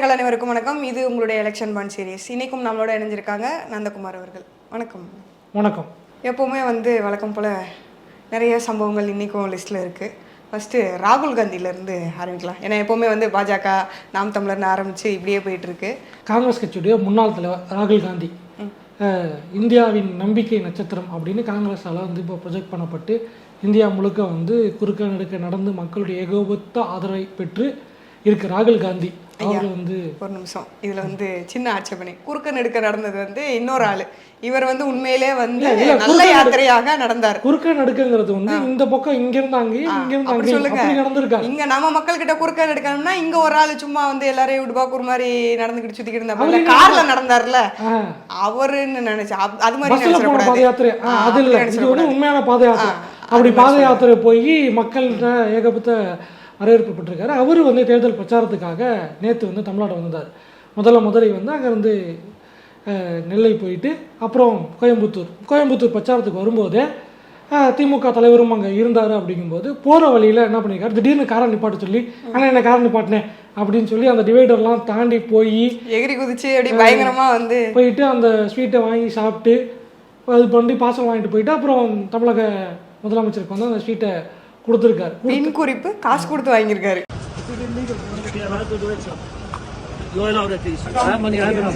நேர்கள் அனைவருக்கும் வணக்கம். இது உங்களுடைய எலெக்ஷன் பாண்ட் சீரிஸ் இன்னைக்கும் நம்மளோட இணைஞ்சிருக்காங்க நந்தகுமார் அவர்கள். வணக்கம். வணக்கம். எப்போவுமே வந்து வழக்கம் போல் நிறைய சம்பவங்கள் இன்றைக்கும் லிஸ்ட்டில் இருக்குது ஃபஸ்ட்டு ராகுல் காந்தியிலேருந்து ஆரம்பிக்கலாம். ஏன்னா எப்போவுமே வந்து பாஜக நாம் தமிழர்னு ஆரம்பித்து இப்படியே போயிட்டுருக்கு காங்கிரஸ் கட்சியுடைய முன்னாள் தலைவர் ராகுல் காந்தி. இந்தியாவின் நம்பிக்கை நட்சத்திரம் அப்படின்னு காங்கிரஸால் வந்து இப்போ ப்ரொஜெக்ட் பண்ணப்பட்டு இந்தியா முழுக்க வந்து குறுக்க நடுக்க நடந்து மக்களுடைய ஏகோபத்த ஆதரவை பெற்று இருக்கு ராகுல் காந்தி. அவர் வந்து ஒரு நிமிஷம். இதில் வந்து சின்ன ஆட்சேபனை. குறுக்க நெடுக்க நடந்தது வந்து இன்னொரு ஆள். இவர் வந்து உண்மையிலே வந்து நல்ல யாத்திரையாக நடந்தார். குறுக்க நடுக்குங்கிறது வந்து இந்த பக்கம் இங்கிருந்து அங்கேயும் இங்கிருந்து அப்படி அங்கேயும் சொல்லுங்க நடந்திருக்காங்க. இங்க நம்ம மக்கள் கிட்ட குறுக்க நெடுக்கணும்னா இங்க ஒரு ஆளு சும்மா வந்து எல்லாரையும் விடுபாக்கூர் மாதிரி நடந்துக்கிட்டு சுத்திக்கிட்டு இருந்தா கார்ல நடந்தாருல அவருன்னு நினைச்சு அது மாதிரி பாத யாத்திரை அது இல்லை. இது வந்து. உண்மையான பாத யாத்திரை அப்படி பாத யாத்திரை போய் மக்கள்கிட்ட ஏகப்பட்ட வரவேற்பு பெற்றிருக்காரு அவர் வந்து தேர்தல் பிரச்சாரத்துக்காக நேற்று வந்து தமிழ்நாடு வந்தார். முதல்ல முதலை வந்து அங்கேருந்து நெல்லை போயிட்டு அப்புறம் கோயம்புத்தூர். கோயம்புத்தூர் பிரச்சாரத்துக்கு வரும்போதே திமுக தலைவரும் அங்கே இருந்தார் அப்படிங்கும்போது போகிற வழியில் என்ன பண்ணியிருக்காரு திடீர்னு காரை நிப்பாட்ட சொல்லி ஆனால் என்ன காரை நிப்பாட்டினேன் அப்படின்னு சொல்லி அந்த டிவைடர்லாம் தாண்டி போய் எகிரி குதிச்சு அப்படி பயங்கரமா வந்து போயிட்டு அந்த ஸ்வீட்டை வாங்கி சாப்பிட்டு அது பண்ணி பாசம் வாங்கிட்டு போயிட்டு அப்புறம் தமிழக முதலமைச்சருக்கு வந்து அந்த ஸ்வீட்டை கொடுத்துருக்காரு பின் குறிப்பு காசு கொடுத்து வாங்கியிருக்காரு You are allowed at least. I have money, I have enough.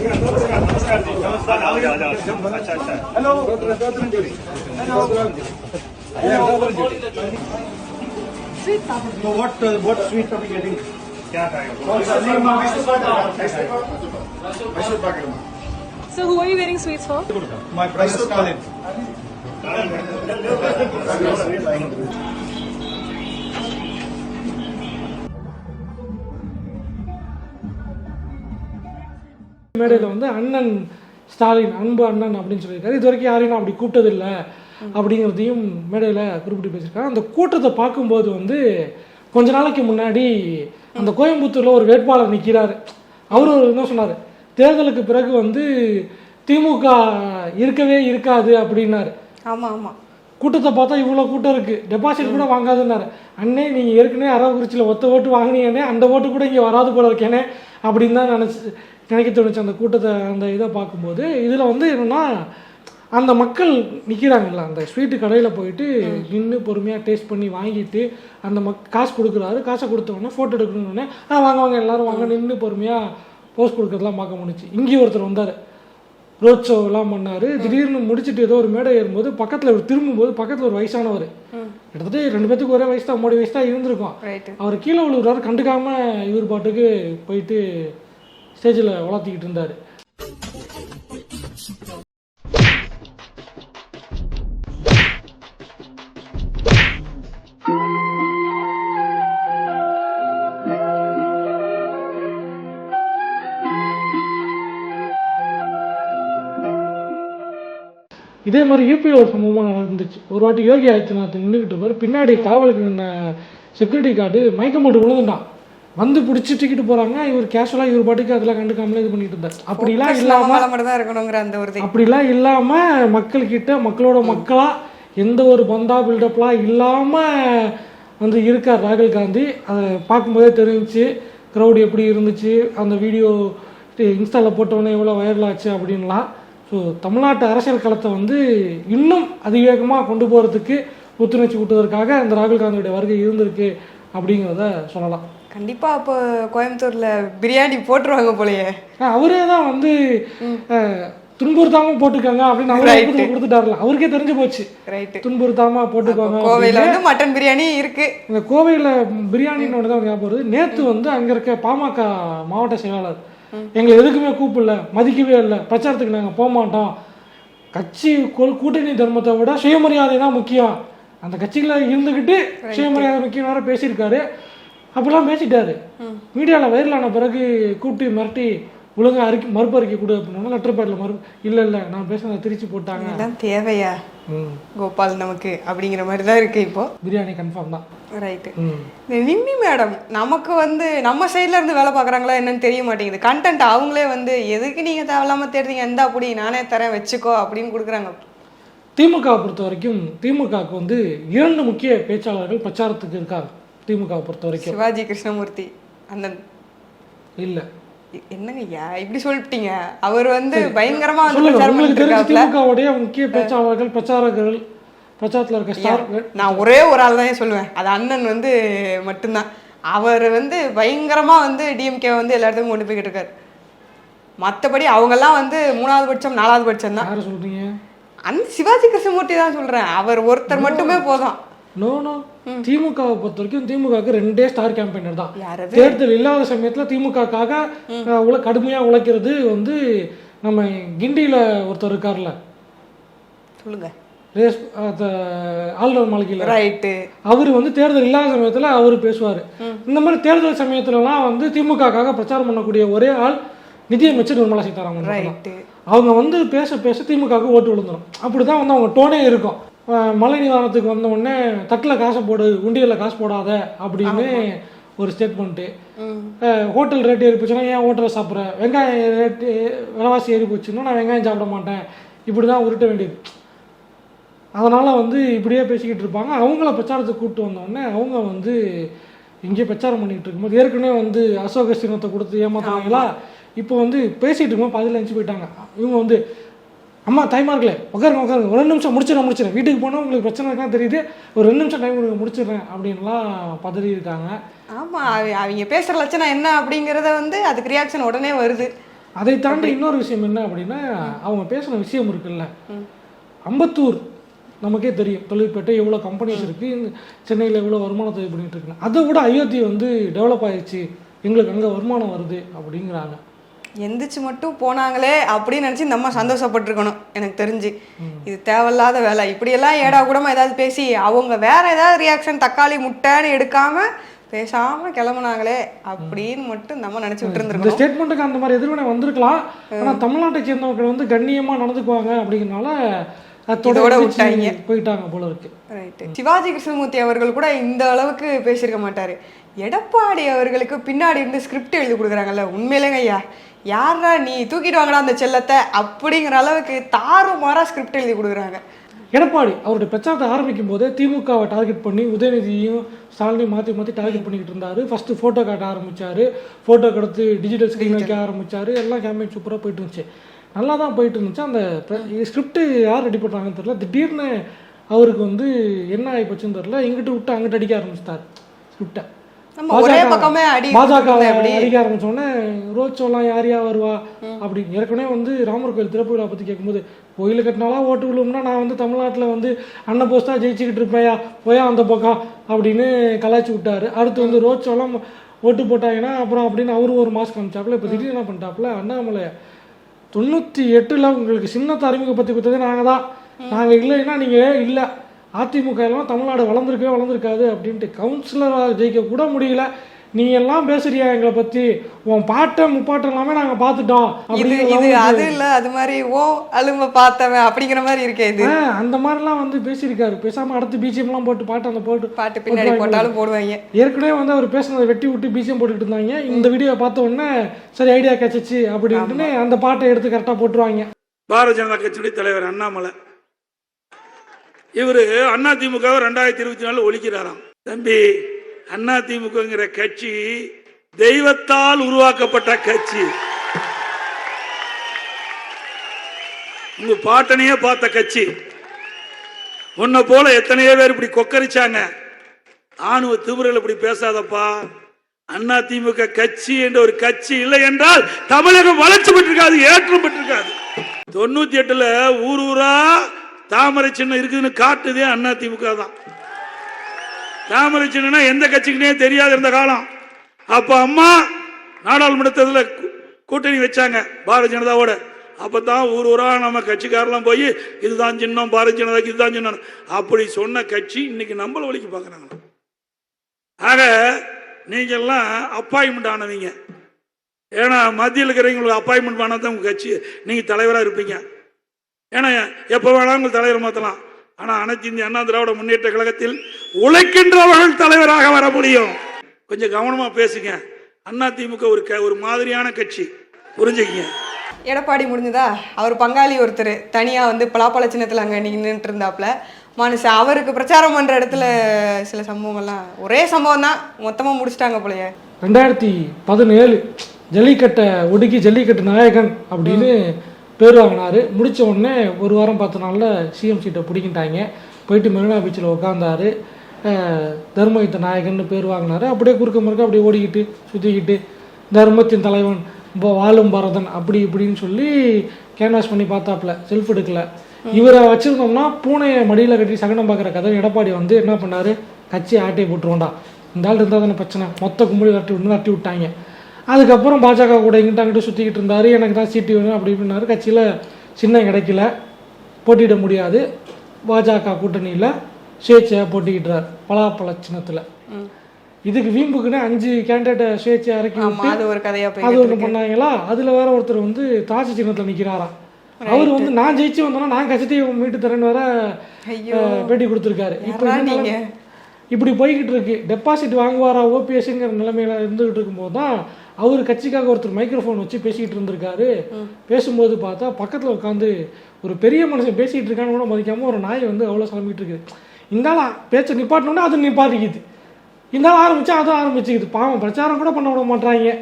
So what uh, what sweet are we getting? So who are you getting sweets for? My brother Stalin. மேடையில் வந்து அண்ணன் ஸ்டாலின் அன்பு அண்ணன் அப்படின்னு சொல்லியிருக்காரு. இது வரைக்கும் யாரையும் நான் அப்படி கூப்பிட்டதில்லை அப்படிங்கிறதையும் மேடையில் குறிப்பிட்டு பேசியிருக்காங்க. அந்த கூட்டத்தை பார்க்கும்போது வந்து கொஞ்ச நாளைக்கு முன்னாடி அந்த கோயம்புத்தூரில் ஒரு வேட்பாளர் நிற்கிறாரு அவர் என்ன சொன்னார்? தேர்தலுக்கு பிறகு வந்து திமுக இருக்கவே இருக்காது அப்படின்னாரு. ஆமா ஆமா. கூட்டத்தை பார்த்தா இவ்வளோ கூட்டம் இருக்குது டெபாசிட் கூட வாங்காதுன்னாரு. அண்ணே நீங்கள் ஏற்கனவே அரவக்குறிச்சியில் ஒத்த ஓட்டு வாங்கினீங்கன்னே அந்த ஓட்டு கூட இங்கே வராது போல இருக்கேனே அப்படின்னு தான் நினச்சி நினைக்க தோணுச்சு அந்த கூட்டத்தை அந்த இதை பார்க்கும்போது. இதில் வந்து என்னென்னா அந்த மக்கள் நிற்கிறாங்கல்ல அந்த ஸ்வீட்டு கடையில் போயிட்டு நின்று பொறுமையாக டேஸ்ட் பண்ணி வாங்கிட்டு அந்த மக் காசு கொடுக்குறாரு. காசை கொடுத்த உடனே ஃபோட்டோ எடுக்கணுன்னே ஆ வாங்க வாங்க எல்லாரும் வாங்க நின்று பொறுமையாக போஸ்ட் கொடுக்கறதெல்லாம் பார்க்க முடிஞ்சுச்சு. இங்கேயும் ஒருத்தர் வந்தார். ரோட் ஷோலாம் பண்ணாரு. திடீர்னு முடிச்சுட்டு ஏதோ ஒரு மேடை ஏறும்போது பக்கத்தில் இவர் திரும்பும்போது பக்கத்தில் ஒரு வயசானவர். கிட்டத்தட்ட ரெண்டு பேத்துக்கு ஒரே வயசு தான் மூணு வயசு தான் இருந்திருக்கும். அவர் கீழே விழுகிறாரு கண்டுக்காம இவர் பாட்டுக்கு போயிட்டு ஸ்டேஜில் வளர்த்திக்கிட்டு இருந்தார். இதே மாதிரி யூபியில் ஒரு சம்பவமாக நடந்துச்சு. ஒரு வாட்டி யோகி ஆதித்யநாத் நின்றுக்கிட்டு இருப்பாரு. பின்னாடி காவலுக்கு நின்ன செக்யூரிட்டி கார்டு மயக்கம் போட்டு விழுந்துட்டான். வந்து பிடிச்சி தூக்கிட்டு போறாங்க. இவர் கேஷுவலாக இவர் பாட்டுக்கு அதெல்லாம் கண்டுக்காமலே இது பண்ணிட்டு இருந்தார். அப்படிலாம் நம்ம இல்லாம மேல மட்டும் தான் இருக்கணுங்கிற அந்த ஒரு. அப்படிலாம் இல்லாம மக்கள்கிட்ட மக்களோட மக்களா எந்த ஒரு பந்தா பில்டப்லாம் இல்லாம வந்து இருக்கார் ராகுல் காந்தி. அதை பார்க்கும்போதே தெரிஞ்சுச்சு க்ரௌட் எப்படி இருந்துச்சு அந்த வீடியோ இன்ஸ்டாவில் போட்டோன்னே எவ்வளோ வைரல் ஆச்சு அப்படின்லாம் ஸோ தமிழ்நாட்டு அரசியல் களத்தை வந்து இன்னும் அதிவேகமாக கொண்டு போகிறதுக்கு புத்துணர்ச்சி ஊட்டுவதற்காக இந்த ராகுல் காந்தியுடைய வருகை இருந்திருக்கு அப்படிங்கிறத சொல்லலாம். கண்டிப்பா அப்போ கோயம்புத்தூர்ல பிரியாணி போட்டுருவாங்க போலயே. அவரே தான் வந்து துன்புறுத்தாம போட்டுக்கோங்க அப்படின்னு அவரே கொடுத்துட்டாருல அவருக்கே தெரிஞ்சு போச்சு. ரைட்டு துன்புறுத்தாம போட்டுக்கோங்க கோவையில வந்து மட்டன் பிரியாணி இருக்கு. இந்த கோவையில் பிரியாணின்னு ஒன்று தான் ஞாபகம் வருது. நேற்று வந்து அங்கே இருக்க பாமக மாவட்ட செயலாளர் எங்களை எதுக்குமே கூப்பிடல மதிக்கவே இல்லை பிரச்சாரத்துக்கு நாங்கள் போக மாட்டோம். கட்சி கூட்டணி தர்மத்தை விட சுயமரியாதை தான் முக்கியம். அந்த கட்சியில் இருந்துக்கிட்டு சுயமரியாதை முக்கியம் வேற பேசியிருக்காரு. அப்படிலாம் பேசிட்டாரு. மீடியாவில் வைரலான பிறகு கூப்பிட்டு மிரட்டி ஒழுங்கா அறிக்கை மறுப்பு அறிக்கை கொடு அப்படின்னா லெட்டர் பேடில் மறு இல்லை இல்லை நான் பேசுனதை திருச்சி போட்டாங்க. இதெல்லாம் தேவையா? கோபால் நமக்கு அப்படிங்கிற மாதிரி தான் இருக்கு இப்போ. பிரியாணி கன்ஃபார்ம் தான். ரைட்டு இந்த நிம்மி மேடம் நமக்கு வந்து நம்ம சைடுல இருந்து வேலை பார்க்குறாங்களா என்னன்னு தெரிய மாட்டேங்குது. கண்டென்ட் அவங்களே வந்து எதுக்கு நீங்க தேவையில்லாம தேடுறீங்க? எந்த அப்படி நானே தரேன் வச்சுக்கோ அப்படின்னு கொடுக்குறாங்க. திமுக பொறுத்த வரைக்கும் திமுகவுக்கு வந்து இரண்டு முக்கிய பேச்சாளர்கள் பிரச்சாரத்துக்கு இருக்காங்க. திமுக பொறுத்த வரைக்கும் சிவாஜி கிருஷ்ணமூர்த்தி அந்த இல்லை. என்னங்க ஐயா இப்படி சொல்லிட்டீங்க? அவர் வந்து பயங்கரமா திமுகவுடைய முக்கிய பேச்சாளர்கள் பிரச்சாரகர்கள் பிரச்சாரத்தில் இருக்க ஸ்டார்கள். நான் ஒரே ஒரு ஆள் தான் சொல்லுவேன். அது அண்ணன் வந்து மட்டும்தான். அவர் வந்து பயங்கரமா வந்து டிஎம்கே வந்து எல்லா இடத்துக்கும் கொண்டு போய்கிட்டு இருக்காரு. மற்றபடி அவங்கெல்லாம் வந்து மூணாவது பட்சம் நாலாவது பட்சம் தான். சொல்றீங்க? அந்த சிவாஜி கிருஷ்ணமூர்த்தி தான் சொல்றேன். அவர் ஒருத்தர் மட்டுமே போதும். நோ நோ திமுகவை பொறுத்த வரைக்கும் திமுகவுக்கு ரெண்டே ஸ்டார் கேம்பெயினர் தான்? தேர்தல் இல்லாத சமயத்தில் திமுகக்காக உல கடுமையாக உழைக்கிறது வந்து நம்ம கிண்டியில் ஒருத்தர் இருக்கார்ல. சொல்லுங்க. ரேஸ் ஆளுநர் மாளிகையில். ரைட்டு அவர் வந்து தேர்தல் இல்லாத சமயத்தில் அவர் பேசுவார். இந்த மாதிரி தேர்தல் சமயத்துலலாம் வந்து திமுகக்காக பிரச்சாரம் பண்ணக்கூடிய ஒரே ஆள் நிதியமைச்சர் நிர்மலா சீதாராமன் அவங்க வந்து பேச பேச திமுகவுக்கு ஓட்டு விழுந்துடும் அப்படி தான் வந்து அவங்க டோனே இருக்கும். மழை நிவாரணத்துக்கு வந்த உடனே தட்டில் காசை போடு உண்டியலில் காசு போடாத அப்படின்னு ஒரு ஸ்டேட்மெண்ட்டு ஹோட்டல் ரேட் ஏறி போச்சுன்னா ஏன் ஹோட்டலில் சாப்பிட்ற? வெங்காயம் ரேட்டு விலைவாசி ஏறி போச்சுன்னா நான் வெங்காயம் சாப்பிட மாட்டேன். இப்படி தான் உருட்ட வேண்டியது. அதனால் வந்து இப்படியே பேசிக்கிட்டு இருப்பாங்க. அவங்கள பிரச்சாரத்துக்கு கூப்பிட்டு வந்தோடனே அவங்க வந்து இங்கே பிரச்சாரம் பண்ணிகிட்டு இருக்கும்போது ஏற்கனவே வந்து அசோக சின்னத்தை கொடுத்து ஏமாத்துனாங்களா? இப்போ வந்து பேசிகிட்டு இருக்கும்போது பாதியில் அனுப்பிச்சு போயிட்டாங்க. இவங்க வந்து அம்மா தாய்மார்களே உட்காருங்க உட்காருங்க ஒரு ரெண்டு நிமிஷம் முடிச்சிடறேன் முடிச்சிடறேன். வீட்டுக்கு போனால் உங்களுக்கு பிரச்சனை இருக்கான்னு தெரியுது. ஒரு ரெண்டு நிமிஷம் டைம் கொடுங்க முடிச்சிடுறேன் அப்படின்லாம் பதறி இருக்காங்க. ஆமா அவ- அவங்க பேசுற லட்சணம் என்ன அப்படிங்கறத வந்து அதுக்கு ரியாக்ஷன் உடனே வருது. அதை தாண்டி இன்னொரு விஷயம் என்ன அப்படின்னா அவங்க பேசின விஷயம் இருக்குல்ல. அம்பத்தூர் நமக்கே தெரியும். தொழிற்பேட்டை எவ்வளோ கம்பெனிஸ் இருக்குது சென்னையில் எவ்வளோ வருமானத்தை பண்ணிட்டு இருக்குன்னு. அதை விட அயோத்தி வந்து டெவலப் ஆயிடுச்சு. எங்களுக்கு அங்கே வருமானம் வருது அப்படிங்கிறாங்க. எந்திரிச்சு மட்டும் போனாங்களே அப்படின்னு நினச்சி நம்ம சந்தோஷப்பட்டிருக்கணும். எனக்கு தெரிஞ்சு. இது தேவையில்லாத வேலை. இப்படியெல்லாம் ஏடா கூடமா ஏதாவது பேசி அவங்க வேற ஏதாவது ரியாக்ஷன் தக்காளி முட்டைன்னு எடுக்காம பேசாம கிளம்புனாங்களே அப்படின்னு மட்டும் நம்ம நினைச்சு இந்த விட்டுருந்துருக்கணும் ஸ்டேட்மெண்ட்டுக்கு அந்த மாதிரி எதிர்வினை வந்திருக்கலாம். ஆனால் தமிழ்நாட்டை சேர்ந்தவர்கள் வந்து கண்ணியமாக நடந்துக்குவாங்க அப்படிங்கிறனால அதோட விட்டாங்க. போயிட்டாங்க போல இருக்கு. ரைட்டு சிவாஜி கிருஷ்ணமூர்த்தி அவர்கள் கூட இந்த அளவுக்கு பேசியிருக்க மாட்டாரு. எடப்பாடி அவர்களுக்கு பின்னாடி இருந்து ஸ்கிரிப்ட் எழுதி கொடுக்குறாங்கல்ல உண்மையிலேங்க ஐயா. யாரா நீ தூக்கிட்டு வாங்கடா அந்த செல்லத்தை அப்படிங்கிற அளவுக்கு தாறுமாறா ஸ்கிரிப்ட் எழுதி கொடுக்குறாங்க. எடப்பாடி அவருடைய பிரச்சாரத்தை ஆரம்பிக்கும் போதே திமுகவை டார்கெட் பண்ணி உதயநிதியும் ஸ்டாலினையும் மாற்றி மாற்றி டார்கெட் பண்ணிக்கிட்டு இருந்தாரு. ஃபர்ஸ்ட் ஃபோட்டோ காட்ட ஆரம்பிச்சாரு. ஃபோட்டோ எடுத்து டிஜிட்டல் ஸ்க்ரீன் வைக்க ஆரம்பிச்சாரு. எல்லாம் கேம்பெயின் சூப்பராக போயிட்டு இருந்துச்சு. நல்லா தான் போயிட்டு இருந்துச்சு. அந்த ஸ்கிரிப்ட் யார் ரெடி பண்ணுறாங்கன்னு தெரியல. திடீர்னு அவருக்கு வந்து என்ன ஆகி போச்சுன்னு தெரியல. இங்கிட்டு விட்டு அங்கிட்டு அடிக்க ஆரம்பிச்சிட்டாரு ஸ்கிரிப்டை பாஜக? அடிக்க ஆரம்பிச்சோடனே ரோட் ஷோலாம் யார் யார் வருவா? அப்படி ஏற்கனவே வந்து ராமர் கோயில் திறப்பு விழா பற்றி கேட்கும்போது கோயில் கட்டினாலா ஓட்டு விழும்னா நான் வந்து தமிழ்நாட்டில் வந்து அண்ணன் போஸ்ட் தான் ஜெயிச்சுக்கிட்டு இருப்பேயா? போயா அந்த பக்கம் அப்படின்னு கலாய்ச்சி விட்டாரு. அடுத்து வந்து ரோட் ஷோலாம் ஓட்டு போட்டாங்கன்னா அப்புறம் அப்படின்னு அவரும் ஒரு மாஸ்க் காமிச்சாப்புல இப்போ திடீர்னு என்ன பண்ணிட்டாப்புல அண்ணாமலை தொண்ணூற்றி எட்டில் உங்களுக்கு சின்னத்தை அறிமுகப்படுத்தி கொடுத்தது நாங்கள் தான் நாங்கள் இல்லைன்னா நீங்கள் இல்லை. அதிமுக எல்லாம் தமிழ்நாடு வளர்ந்துருக்கவே வளர்ந்துருக்காது அப்படின்ட்டு கவுன்சிலராக ஜெயிக்க கூட முடியல. நீ எல்லாம் பேசுறியா எங்களை பற்றி உன் பாட்டை முப்பாட்டம் எல்லாமே நாங்கள் பார்த்துட்டோம் இது இது அது இல்ல அது மாதிரி ஓ அலும்ப பார்த்தவன் அப்படிங்கிற மாதிரி இருக்கே இது. அந்த மாதிரிலாம் வந்து பேசியிருக்காரு. பேசாமல் அடுத்து பிஜிஎம்லாம் போட்டு பாட்டு அந்த போட்டு பாட்டு பின்னாடி போட்டாலும் போடுவாங்க. ஏற்கனவே வந்து அவர் பேசுனதை வெட்டி விட்டு பிஜிஎம் போட்டுக்கிட்டு இருந்தாங்க. இந்த வீடியோ பார்த்த உடனே சரி ஐடியா கிடைச்சிச்சு அப்படின்ட்டுன்னு அந்த பாட்டை எடுத்து கரெக்டாக போட்டுருவாங்க. பாரதிய ஜனதா கட்சியுடைய தலைவர் அண்ணாமலை இவரு அண்ணா திமுக ரெண்டாயிரத்தி இருபத்தி நாலு ஒழிக்கிறாராம். தம்பி அண்ணா திமுகங்கிற கட்சி தெய்வத்தால் உருவாக்கப்பட்ட கட்சி. உங்க பாட்டனையே பார்த்த கட்சி. உன்னை போல எத்தனையோ பேர் இப்படி கொக்கரிச்சாங்க. ஆணுவ திமுறையில் இப்படி பேசாதப்பா. அண்ணா திமுக கட்சி என்ற ஒரு கட்சி இல்லை என்றால் தமிழகம் வளர்ச்சி பெற்றிருக்காது ஏற்றம் பெற்றிருக்காது. தொண்ணூத்தி எட்டுல ஊர் ஊரா தாமரை சின்னம் இருக்குதுன்னு காட்டுதே அண்ணா திமுக தான். தாமரை சின்னம்னா எந்த கட்சிக்குனே தெரியாது இருந்த காலம். அப்ப அம்மா நாடாளுமன்றத்தில் கூட்டணி வச்சாங்க பாரதிய ஜனதாவோட. அப்பதான் ஊர் ஊரா நம்ம கட்சிக்காரெல்லாம் போய் இதுதான் சின்னம் பாரதிய ஜனதாக்கு இதுதான் சின்னம் அப்படி சொன்ன கட்சி இன்னைக்கு நம்மள வழிக்கு பாக்குறாங்க ஆக நீங்கெல்லாம் அப்பாயின்மெண்ட் ஆனவங்க. ஏன்னா மத்தியில் இருக்கிறவங்களுக்கு அப்பாயின்மெண்ட் பண்ணா தான் உங்க கட்சி நீங்க தலைவரா இருப்பீங்க. ஏன்னா எப்ப வேணாலும் தலைவரை மாத்தலாம். ஆனா அனைத்து இந்திய அண்ணா திராவிட முன்னேற்ற கழகத்தில் உழைக்கின்றவர்கள் தலைவராக வர முடியும். கொஞ்சம் கவனமா பேசுங்க. அண்ணா திமுக ஒரு க- ஒரு மாதிரியான கட்சி. புரிஞ்சுக்கங்க. எடப்பாடி முடிஞ்சதா? அவர் பங்காளி ஒருத்தர். தனியாக வந்து பலாப்பழ சின்னத்தில் அங்கே நின்றுட்டு இருந்தாப்புல மனுஷன் அவருக்கு பிரச்சாரம் பண்ணுற இடத்துல சில சம்பவங்கள்லாம் ஒரே சம்பவம் தான் மொத்தமாக முடிச்சிட்டாங்க போலயே. ரெண்டாயிரத்தி பதினேழு ஜல்லிக்கட்டை ஒடுக்கி ஜல்லிக்கட்டு நாயகன் அப்படின்னு பேர் வாங்கினார். முடித்த உடனே ஒரு வாரம் பத்து நாளில் சிஎம் சீட்டை பிடிக்கிட்டாங்க போயிட்டு மெரினா பீச்சில் உட்காந்தாரு தர்மயுத்த நாயகன்னு பேர் வாங்கினாரு. அப்படியே குறுக்க முறுக்க அப்படியே ஓடிக்கிட்டு சுற்றிக்கிட்டு தர்மத்தின் தலைவன் இப்போ வாழும் பரதன் அப்படி இப்படின்னு சொல்லி கேன்வாஸ் பண்ணி பார்த்தாப்புல செல்ஃப் எடுக்கல. இவரை வச்சிருந்தோம்னா பூனையை மடியில் கட்டி சகனம் பார்க்குற கதை எடப்பாடி வந்து என்ன பண்ணார்? கட்சி ஆட்டையை போட்டுருவோண்டா இந்த ஆள் இருந்தால் தானே பிரச்சனை. மொத்த கும்பலி தட்டி விட்டு தட்டி விட்டாங்க. அதுக்கப்புறம் பாஜக கூட இங்கிட்ட அங்கிட்ட சுற்றிக்கிட்டு இருந்தாரு. எனக்கு தான் சீட்டு வேணும் அப்படி இப்படின்னாரு. கட்சியில் சின்னம் கிடைக்கல. போட்டியிட முடியாது. பாஜக கூட்டணியில் சுயேட்சையாக போட்டிக்கிட்டார் பலாப்பழ சின்னத்தில். இதுக்கு வீம்புக்குன்னு அஞ்சு கேண்டிடேட்டை சுயேட்சையாக இறக்கி அது ஒரு கதையா அது ஒன்று பண்ணாங்களா? அதில் வேற ஒருத்தர் வந்து தாசி சின்னத்தில் நிற்கிறாராம் அவர் வந்து நான் ஜெயிச்சு வந்தேன்னா நான் கட்சியை மீட்டு தரேன்னு வேற பேட்டி கொடுத்துருக்காரு. இப்போ இப்படி போய்கிட்டு இருக்கு. டெபாசிட் வாங்குவாரா ஓபிஎஸ்ங்கிற நிலைமையில இருந்துகிட்டு இருக்கும்போது தான் அவர் கட்சிக்காக ஒருத்தர் மைக்ரோஃபோன் வச்சு பேசிக்கிட்டு இருந்திருக்காரு. பேசும்போது பார்த்தா பக்கத்தில் உட்காந்து ஒரு பெரிய மனுஷன் பேசிகிட்டு இருக்கான்னு கூட மதிக்காம ஒரு நாய் வந்து அவ்வளோ கிளம்பிட்டு இருக்குது இந்த ஆள் பேச்சை நிப்பாட்டினோடனே அது நிப்பாட்டிக்குது. இந்த ஆள் ஆரம்பிச்சா அதுவும் ஆரம்பிச்சுக்குது. பாவம் பிரச்சாரம் கூட பண்ண விட மாட்டாங்க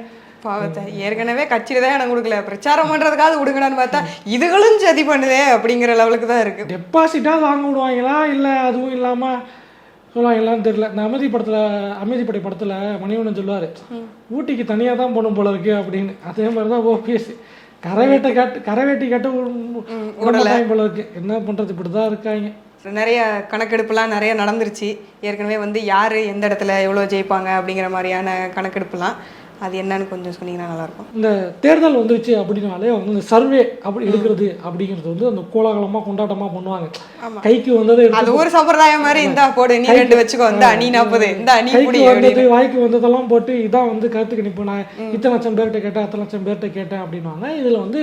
பாவத்தை. ஏற்கனவே கட்சியில தான் எனக்கு கொடுக்கல. பிரச்சாரம் பண்றதுக்காவது கொடுங்கடான்னு பார்த்தா இதுகளும் சதி பண்ணுதே அப்படிங்கிற லெவலுக்கு தான் இருக்கு. டெபாசிட்டாக வாங்க விடுவாங்களா? இல்லை அதுவும் இல்லாமல் சொல்லுவாங்களான்னு தெரியல. இந்த அமைதி படத்தில் அமைதிப்படை படத்தில் மணிவண்ணன் சொல்லுவார் ஊட்டிக்கு தனியாக தான் போகணும் போல இருக்கு அப்படின்னு. அதே மாதிரி தான் ஓபிஎஸ் கரவேட்டை கட்டு கரவேட்டி கட்ட போல இருக்கு. என்ன பண்ணுறது இப்படி தான் இருக்காங்க நிறைய கணக்கெடுப்புலாம் நிறைய நடந்துருச்சு. ஏற்கனவே வந்து யார் எந்த இடத்துல எவ்வளோ ஜெயிப்பாங்க அப்படிங்கிற மாதிரியான கணக்கெடுப்புலாம். அது என்னன்னு கொஞ்சம் சொன்னீங்கன்னா நல்லாயிருக்கும். இந்த தேர்தல் வந்துருச்சு அப்படின்னாலே வந்து இந்த சர்வே அப்படி எடுக்கிறது அப்படிங்கிறது வந்து அந்த கோலாகலமாக கொண்டாட்டமாக பண்ணுவாங்க. கைக்கு வந்ததை அது ஒரு சம்பிரதாயம் மாதிரி இந்தா போடு நீ ரெண்டு வச்சுக்கோ இந்த நீ நாற்பது இந்த கைக்கு புடி வந்தது வாய்க்கு வந்ததெல்லாம் போட்டு இதான் வந்து கருத்து கணிப்பு நான். இத்தனை லட்சம் பேர்கிட்ட கேட்டேன் அத்தனை லட்சம் பேர்கிட்ட கேட்டேன் அப்படின்வாங்க இதில் வந்து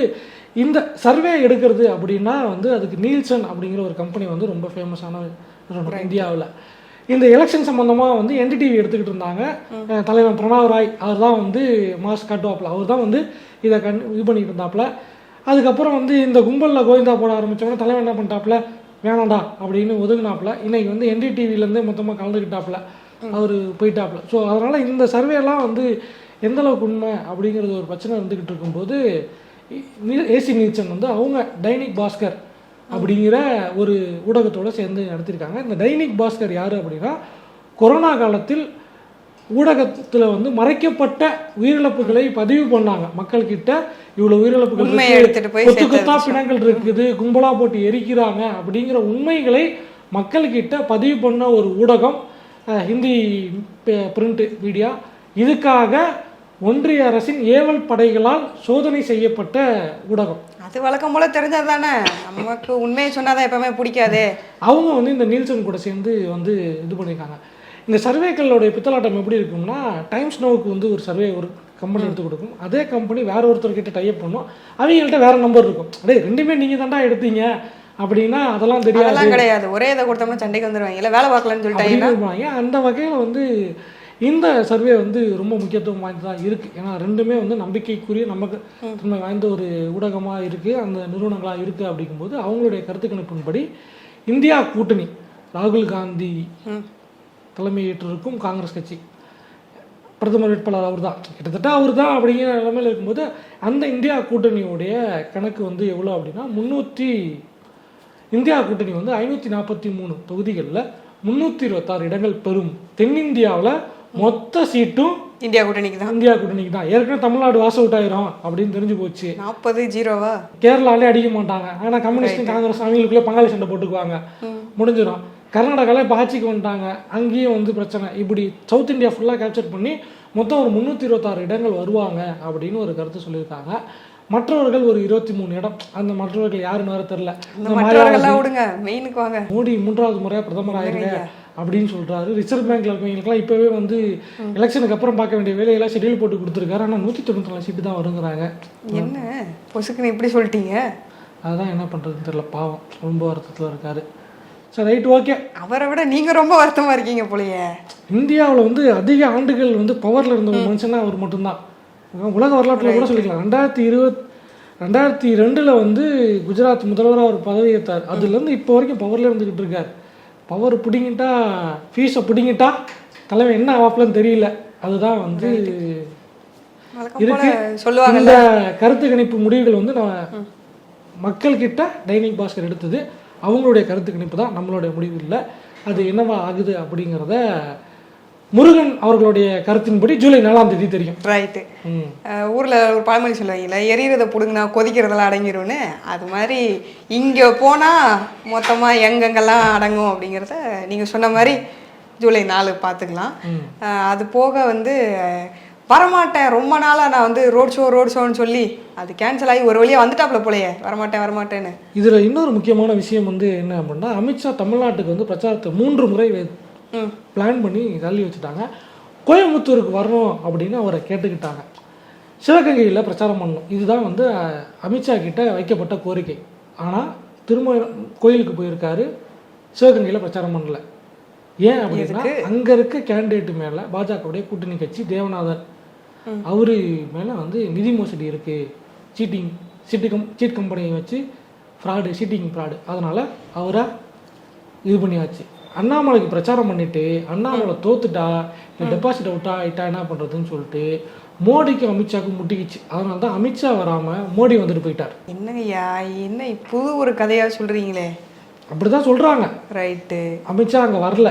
இந்த சர்வே எடுக்கிறது அப்படின்னா வந்து அதுக்கு நீல்சன் அப்படிங்கிற ஒரு கம்பெனி வந்து ரொம்ப ஃபேமஸான நிறுவனம் இந்தியாவில். இந்த எலெக்ஷன் சம்மந்தமாக வந்து என்டிடிவி எடுத்துக்கிட்டு இருந்தாங்க. தலைவர் பிரணவ் ராய் அவர் தான் வந்து மாஸ் காட்டுவாப்பில். அவர் தான் வந்து இதை கண் இது பண்ணிட்டு இருந்தாப்புல. அதுக்கப்புறம் வந்து இந்த கும்பலில் கோவிந்தா போட ஆரம்பித்தோடனே தலைவர் என்ன பண்ணிட்டாப்புல? வேணாண்டா அப்படின்னு ஒதுங்கினாப்புல. இன்னைக்கு வந்து என்டிடிவிலேருந்தே மொத்தமாக கலந்துக்கிட்டாப்புல. அவர் போயிட்டாப்புல. ஸோ அதனால் இந்த சர்வேலாம் வந்து எந்த அளவுக்கு உண்மை அப்படிங்கிறது ஒரு பிரச்சனை இருந்துக்கிட்டு இருக்கும்போது ஏசி நீச்சன் வந்து அவங்க டைனிக் பாஸ்கர் அப்படிங்கிற ஒரு ஊடகத்தோட சேர்ந்து நடத்தியிருக்காங்க இந்த டைனிக் பாஸ்கர் யார் அப்படின்னா கொரோனா காலத்தில் ஊடகத்தில் வந்து மறைக்கப்பட்ட உயிரிழப்புகளை பதிவு பண்ணாங்க. மக்கள்கிட்ட இவ்வளோ உயிரிழப்புகள் கொத்து கொத்தா பிணங்கள் இருக்குது கும்பலா போட்டு எரிக்கிறாங்க அப்படிங்கிற உண்மைகளை மக்கள்கிட்ட பதிவு பண்ண ஒரு ஊடகம் ஹிந்தி பிரிண்ட் மீடியா. இதுக்காக ஒன்றிய அரசின் ஏவல் படைகளால் சோதனை செய்யப்பட்ட ஊடகம். அது வழக்கம் போல தெரிஞ்சது தானே நமக்கு உண்மையை சொன்னாதான் எப்பவுமே பிடிக்காதே. அவங்க வந்து இந்த நீல்சன் கூட சேர்ந்து வந்து இது பண்ணியிருக்காங்க. இந்த சர்வேக்களோடைய பித்தலாட்டம் எப்படி இருக்கும்னா டைம்ஸ் நோவுக்கு வந்து ஒரு சர்வே ஒரு கம்பெனி எடுத்து கொடுக்கும். அதே கம்பெனி வேற ஒருத்தர்கிட்ட டைப் பண்ணும். அவங்கள்ட்ட வேற நம்பர் இருக்கும். அடே ரெண்டுமே நீங்கள் தாண்டா எடுத்தீங்க? அப்படின்னா அதெல்லாம் தெரியாது. கிடையாது. ஒரே இதை கொடுத்தோம்னா சண்டைக்கு வந்துருவாங்க. இல்ல வேலை பார்க்கலன்னு இருப்பாங்க. அந்த வகையில் வந்து இந்த சர்வே வந்து ரொம்ப முக்கியத்துவம் வாய்ந்ததாக இருக்குது ஏன்னா ரெண்டுமே வந்து நம்பிக்கைக்குரிய நமக்கு தன்மை வாய்ந்த ஒரு ஊடகமாக இருக்குது அந்த நிறுவனங்களாக இருக்குது அப்படிங்கும்போது அவங்களுடைய கருத்து கணிப்பின்படி இந்தியா கூட்டணி ராகுல் காந்தி தலைமையேற்றிருக்கும் காங்கிரஸ் கட்சி. பிரதமர் வேட்பாளர் அவர் தான் கிட்டத்தட்ட அவர் தான் அப்படிங்கிற நிலைமையில் இருக்கும்போது அந்த இந்தியா கூட்டணியோடைய கணக்கு வந்து எவ்வளோ அப்படின்னா முந்நூற்றி இந்தியா கூட்டணி வந்து ஐநூற்றி நாற்பத்தி மூணு தொகுதிகளில் முந்நூற்றி இருபத்தாறு இடங்கள் பெறும். தென்னிந்தியாவில் மொத்த சீட்டும் இந்தியா கூட்டணிக்கு தான் இந்தியா கூட்டணிக்கு தான் ஏற்கனவே தமிழ்நாடு வாச அவுட் ஆயிரும் அப்படின்னு தெரிஞ்சு போச்சு. நாற்பது ஜீரோவா? கேரளாலே அடிக்க மாட்டாங்க. ஆனால் கம்யூனிஸ்டும் காங்கிரஸ் அவங்களுக்குள்ளே பங்காளி சண்டை போட்டுக்குவாங்க. முடிஞ்சிடும் கர்நாடகாவில் இப்போ ஆட்சிக்கு வந்துட்டாங்க. அங்கேயும் வந்து பிரச்சனை. இப்படி சவுத் இந்தியா ஃபுல்லாக கேப்சர் பண்ணி மொத்தம் ஒரு முந்நூற்றி இருபத்தாறு இடங்கள் வருவாங்க அப்படின்னு ஒரு கருத்து சொல்லியிருக்காங்க. மற்றவர்கள் ஒரு இருபத்தி மூணு இடம். அந்த மற்றவர்கள் யாருன்னு வேற தெரில இந்த மற்றவர்கள்லாம் விடுங்க. மெயினுக்கு வாங்க. மோடி மூன்றாவது முறையாக பிரதமர் ஆயிருங்க அப்படின்னு சொல்றாரு. ரிசர்வ் பேங்க்ல இருக்கவங்களுக்குலாம் இப்பவே வந்து எலெக்ஷனுக்கு அப்புறம் பார்க்க வேண்டிய வேலையெல்லாம் ஷெட்யூல் போட்டு கொடுத்துருக்காரு. ஆனால் நூற்றி நாலு சீட்டு தான் வருங்கிறாங்க. என்ன? பொசுக்குன்னு இப்படி சொல்லிட்டீங்க? அதுதான் என்ன பண்ணுறதுன்னு தெரியல. பாவம். ரொம்ப வருத்தத்தில் இருக்காரு. சரி ரைட் ஓகே அவரை விட நீங்க ரொம்ப வருத்தமா இருக்கீங்க போலயே. இந்தியாவில் வந்து அதிக ஆண்டுகள் வந்து பவரில் இருந்த ஒரு மனுஷனா அவர் மட்டும்தான். உலக வரலாற்றில் கூட சொல்லிக்கலாம். ரெண்டாயிரத்தி இருபத் ரெண்டாயிரத்தி ரெண்டில் வந்து குஜராத் முதல்வராக அவர் பதவி ஏற்றார் அதுலேருந்து இப்போ வரைக்கும் பவரில் இருந்துக்கிட்டு இருக்கார். பவர் பிடிங்கிட்டா ஃபீஸை பிடிங்கிட்டா தலைவன் என்ன ஆவாப்லன்னு தெரியல. அதுதான் வந்து இருக்கு. சொல்லுவாங்கல்ல. இந்த கருத்து கணிப்பு முடிவுகள் வந்து நம்ம மக்கள்கிட்ட டைனிங் பாஸ்கர் எடுத்தது. அவங்களுடைய கருத்து கணிப்பு தான் நம்மளுடைய முடிவு இல்லை. அது என்னவா ஆகுது அப்படிங்கிறத முருகன் அவர்களுடைய கருத்தின்படி ஜூலை நாலாம் தேதி தெரியும். ரைட்டு. ஊரில் ஒரு பழமொழி சொல்லுவாங்கல்ல எரியறத பிடுங்கினா கொதிக்கிறதெல்லாம் அடங்கிரும்னு அது மாதிரி இங்கே போனால் மொத்தமாக எங்கெங்கெல்லாம் அடங்கும் அப்படிங்கிறத நீங்கள் சொன்ன மாதிரி ஜூலை நாலு பார்த்துக்கலாம் அது போக வந்து வரமாட்டேன் ரொம்ப நாளாக நான் வந்து ரோட் ஷோ ரோட் ஷோன்னு சொல்லி அது கேன்சல் ஆகி ஒரு வழியாக வந்துட்டாப்ல போலையே வரமாட்டேன் வரமாட்டேன்னு. இதில் இன்னொரு முக்கியமான விஷயம் வந்து என்ன அப்படின்னா அமித்ஷா தமிழ்நாட்டுக்கு வந்து பிரச்சாரத்தை மூன்று முறை பிளான் பண்ணி தள்ளி வச்சுட்டாங்க. கோயம்புத்தூருக்கு வரணும் அப்படின்னு அவரை கேட்டுக்கிட்டாங்க. சிவகங்கையில் பிரச்சாரம் பண்ணணும். இதுதான் வந்து அமித்ஷா கிட்ட வைக்கப்பட்ட கோரிக்கை. ஆனால் திரும்ப கோயிலுக்கு போயிருக்காரு. சிவகங்கையில் பிரச்சாரம் பண்ணல. ஏன் அப்படின்னா அங்கே இருக்க கேண்டிடேட் மேலே பாஜகவுடைய கூட்டணி கட்சி தேவநாதன். அவரு மேலே வந்து நிதி மோசடி இருக்குது சீட்டிங் சீட்டு கம் சீட் கம்பெனியை வச்சு ஃப்ராடு சீட்டிங் ஃப்ராடு அதனால் அவரை இது பண்ணியாச்சு. அண்ணாமலைக்கு பிரச்சாரம் பண்ணிட்டு அண்ணாமலை தோத்துட்டா இந்த டெபாசிட் அவுட்டா ஆயிட்டா என்ன பண்ணுறதுன்னு சொல்லிட்டு மோடிக்கும் அமித்ஷாவுக்கும் முட்டிக்கிச்சு. அதனால தான் அமித்ஷா வராமல் மோடி வந்துட்டு போயிட்டார். என்னங்கய்யா என்ன புது ஒரு கதையாக சொல்கிறீங்களே அப்படி தான் சொல்கிறாங்க ரைட்டு. அமித்ஷா அங்கே வரல.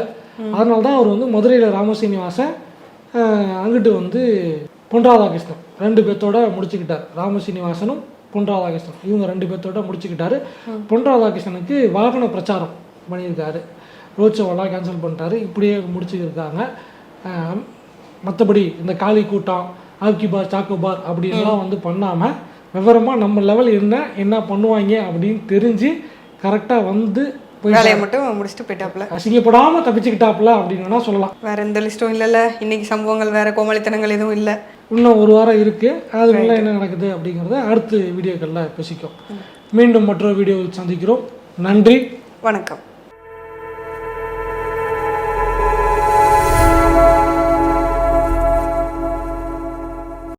அதனால தான் அவர் வந்து மதுரையில் ராமசீனிவாசன் அங்கிட்டு வந்து பொன் ராதாகிருஷ்ணன் ரெண்டு பேர்த்தோட முடிச்சுக்கிட்டார். ராமசீனிவாசனும் பொன் ராதாகிருஷ்ணன். இவங்க ரெண்டு பேர்த்தோட முடிச்சுக்கிட்டாரு. பொன் ராதாகிருஷ்ணனுக்கு வாகன பிரச்சாரம் பண்ணியிருக்காரு. ரோட் ஷோவெல்லாம் கேன்சல் பண்ணிட்டாரு. இப்படியே முடிச்சுக்கிருக்காங்க. மற்றபடி இந்த காளி கூட்டம் ஆப்கி பார் சாக்கோ பார் அப்படின்லாம் வந்து பண்ணாமல் விவரமாக நம்ம லெவல் என்ன என்ன பண்ணுவாங்க அப்படின்னு தெரிஞ்சு கரெக்டாக வந்து போய் வேலையை மட்டும் முடிச்சுட்டு போயிட்டாப்ல அசிங்கப்படாம தப்பிச்சுக்கிட்டாப்புல அப்படின்னு சொல்லலாம். வேற எந்த லிஸ்ட்டும் இல்லைல்ல. இன்னைக்கு சம்பவங்கள் வேற கோமாளித்தனங்கள் எதுவும் இல்லை. இன்னும் ஒரு வாரம் இருக்கு. அதுக்குள்ள என்ன நடக்குது அப்படிங்கிறத அடுத்த வீடியோக்களில் பேசிக்கும். மீண்டும் மற்றொரு வீடியோவில் சந்திக்கிறோம். நன்றி. வணக்கம்.